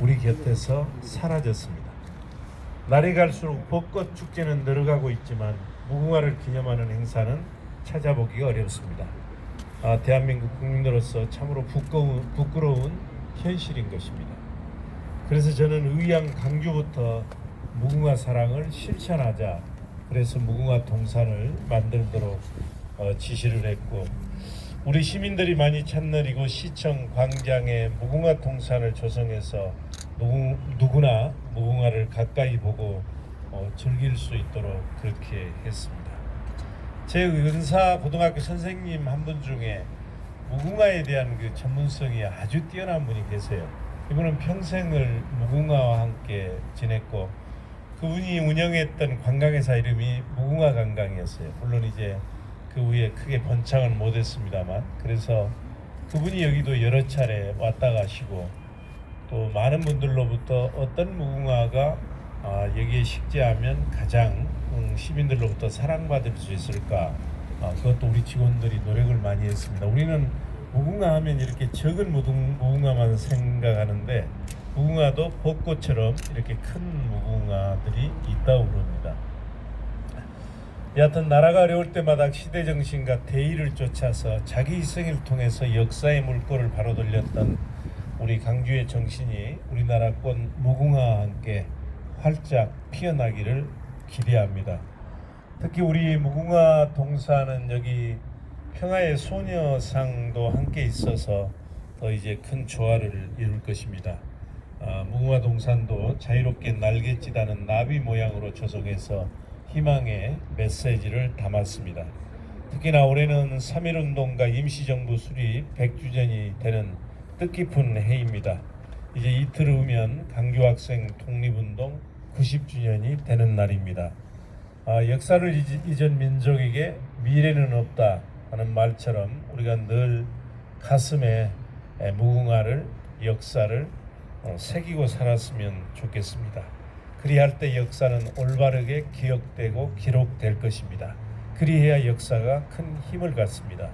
우리 곁에서 사라졌습니다. 날이 갈수록 벚꽃 축제는 늘어가고 있지만 무궁화를 기념하는 행사는 찾아보기가 어렵습니다. 아, 대한민국 국민으로서 참으로 부끄러운, 부끄러운 현실인 것입니다. 그래서 저는 의향 강주부터 무궁화 사랑을 실천하자. 그래서 무궁화 동산을 만들도록 어, 지시를 했고 우리 시민들이 많이 찾는 이곳 시청 광장에 무궁화 동산을 조성해서 누구, 누구 나 무궁화를 가까이 보고 어, 즐길 수 있도록 그렇게 했습니다. 제 은사 고등학교 선생님 한 분 중에 무궁화에 대한 그 전문성이 아주 뛰어난 분이 계세요. 이분은 평생을 무궁화와 함께 지냈고 그분이 운영했던 관광회사 이름이 무궁화 관광이었어요. 물론 이제 그 후에 크게 번창은 못했습니다만 그래서 그분이 여기도 여러 차례 왔다 가시고 또 많은 분들로부터 어떤 무궁화가 아, 여기에 식재하면 가장 음, 시민들로부터 사랑받을 수 있을까 아, 그것도 우리 직원들이 노력을 많이 했습니다. 우리는 무궁화 하면 이렇게 적은 무궁, 무궁화만 생각하는데 무궁화도 벚꽃처럼 이렇게 큰 무궁화들이 있다고 그럽니다. 여하튼 나라가 어려울 때마다 시대 정신과 대의를 쫓아서 자기 희생을 통해서 역사의 물꼬를 바로 돌렸던 우리 강주의 정신이 우리나라권 무궁화와 함께 활짝 피어나기를 기대합니다. 특히 우리 무궁화 동산은 여기 평화의 소녀상도 함께 있어서 더 이제 큰 조화를 이룰 것입니다. 아, 무궁화 동산도 자유롭게 날갯짓하는 나비 모양으로 조성해서 희망의 메시지를 담았습니다. 특히나 올해는 3.1운동과 임시정부 수립 100주년이 되는 뜻깊은 해입니다. 이제 이틀 후면 강주 학생 독립운동 90주년이 되는 날입니다. 아, 역사를 잊- 잊은 민족에게 미래는 없다 하는 말처럼 우리가 늘 가슴에 에, 무궁화를 역사를 어, 새기고 살았으면 좋겠습니다. 그리할 때 역사는 올바르게 기억되고 기록될 것입니다. 그리해야 역사가 큰 힘을 갖습니다.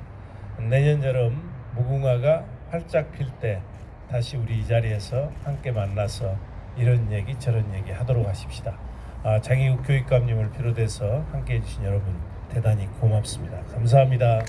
내년 여름 무궁화가 활짝 필 때 다시 우리 이 자리에서 함께 만나서 이런 얘기 저런 얘기 하도록 하십시다. 아, 장희욱 교육감님을 비롯해서 함께 해주신 여러분 대단히 고맙습니다. 감사합니다.